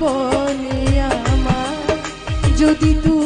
জীবনে আমার যদি তুমি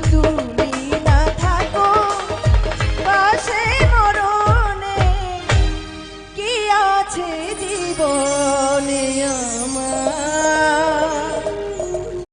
tu